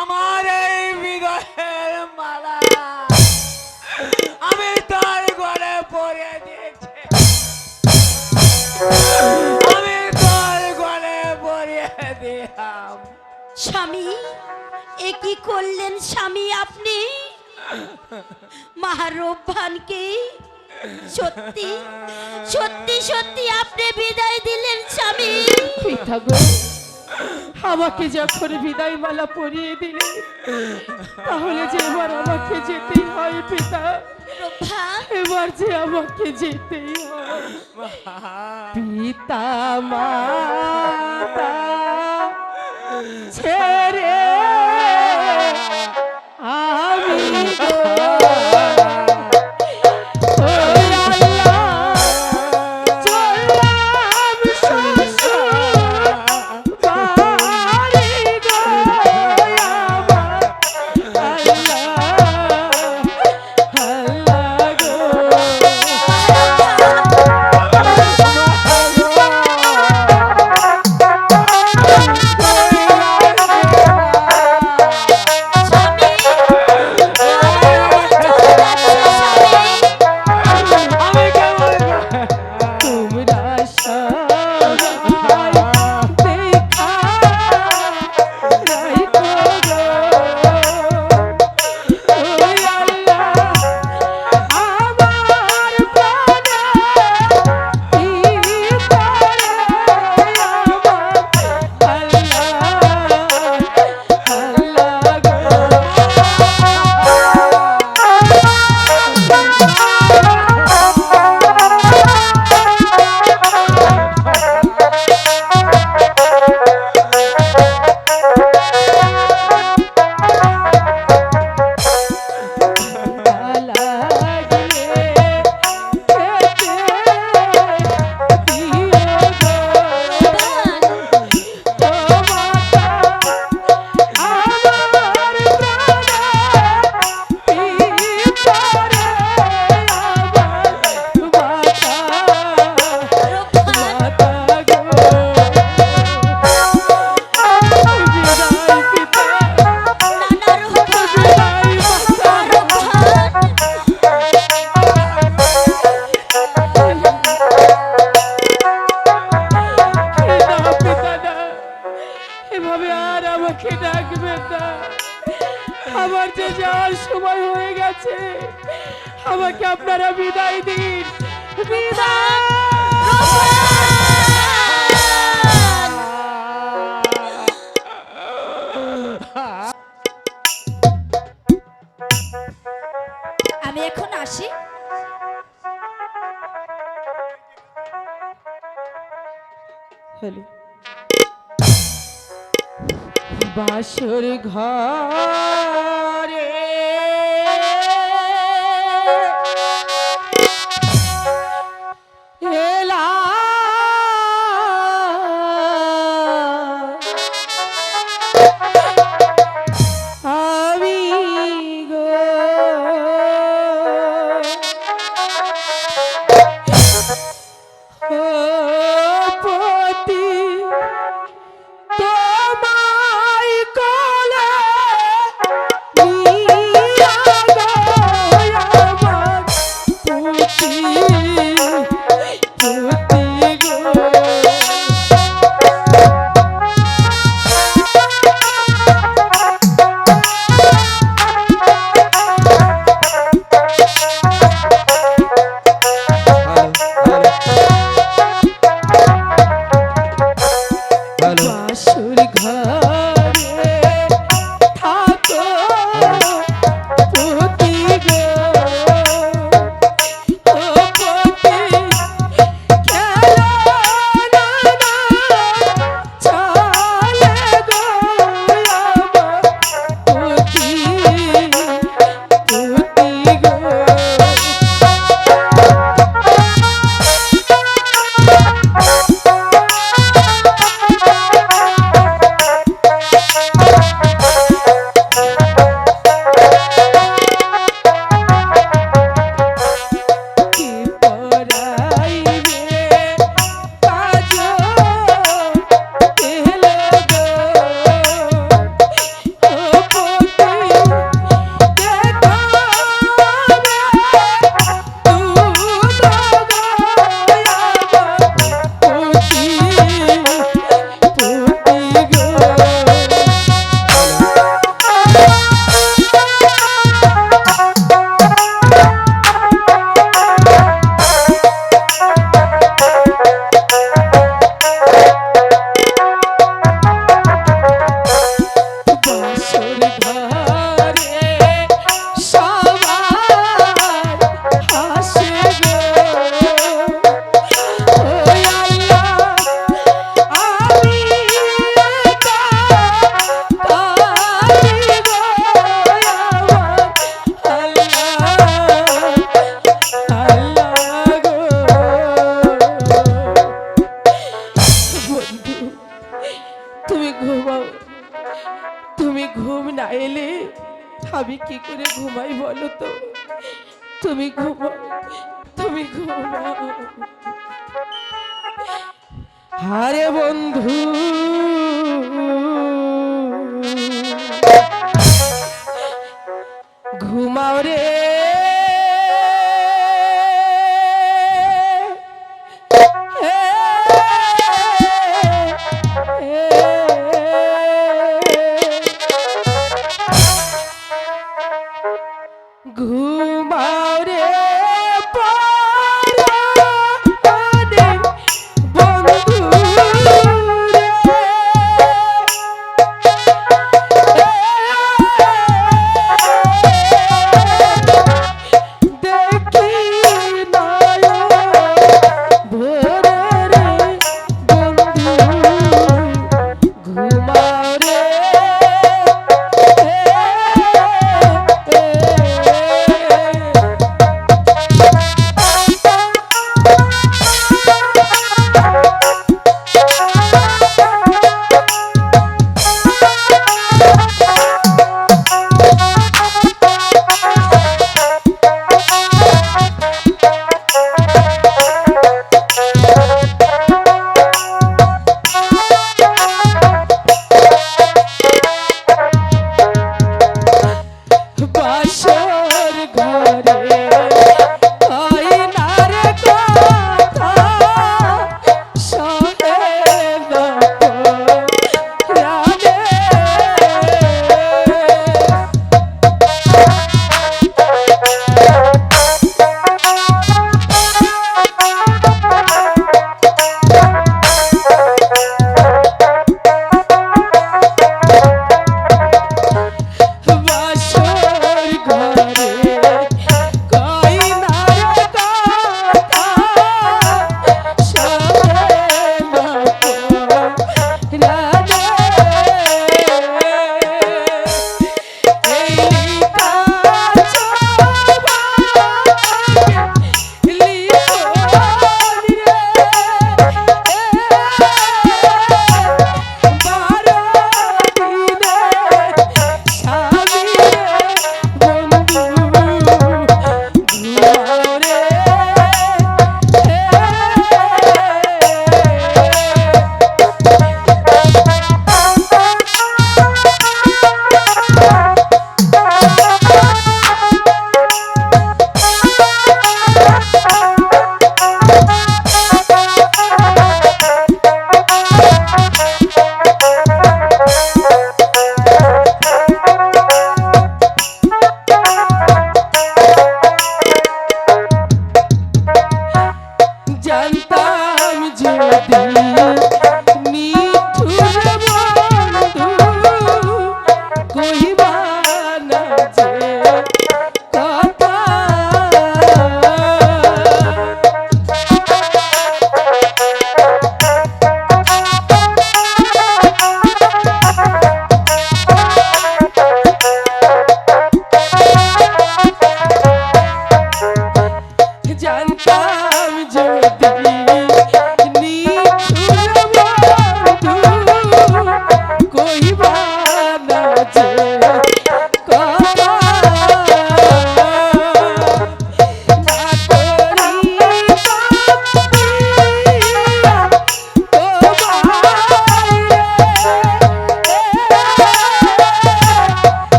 আমার এই বিদয়ের মালা আমি তোর ঘরে পরে দিয়েছি। আমি তোর ঘরে পরিয়ে দিলাম। স্বামী এ কি করলেন স্বামী আপনি? মাহারব্বানকে সত্যি সত্যি সত্যি আপনি বিদায় দিলেন স্বামী। পিতা আমাকে যখন বিদায় মালা পরিয়ে দিলে তাহলে যে এবার আমাকে যেতেই হয় পিতা। এবার যে আমাকে যেতেই হয়। পিতা মাতা ছেড়ে আমি বাসর ঘরে। কি করে ঘুমাই বলো তো? তুমি ঘুমাও তুমি ঘুমাও হারে বন্ধু।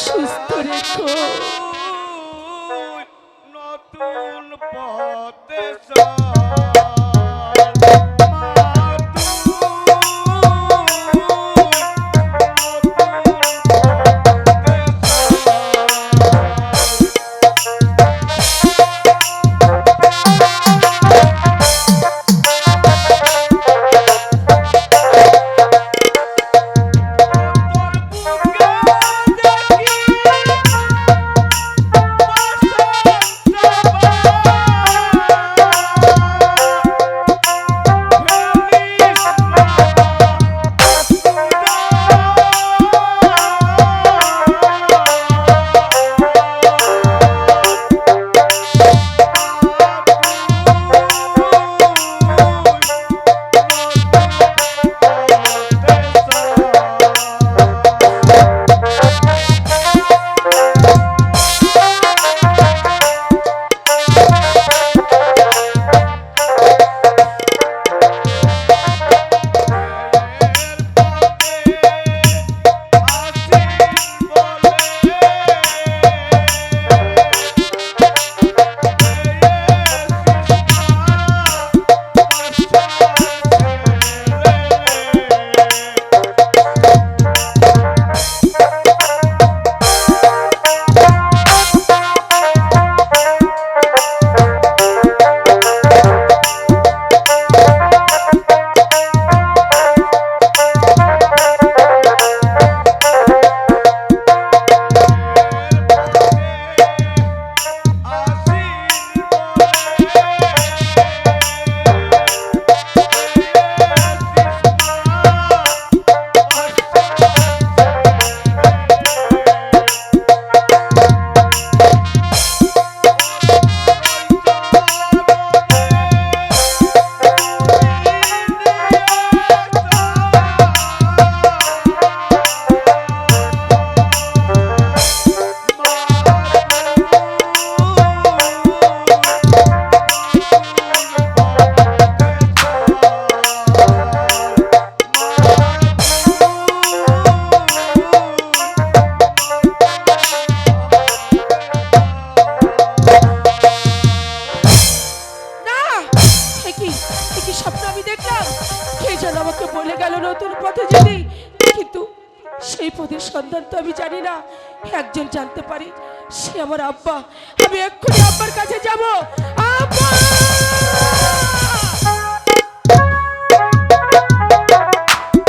সুস্থ রেখো। নতুন পথে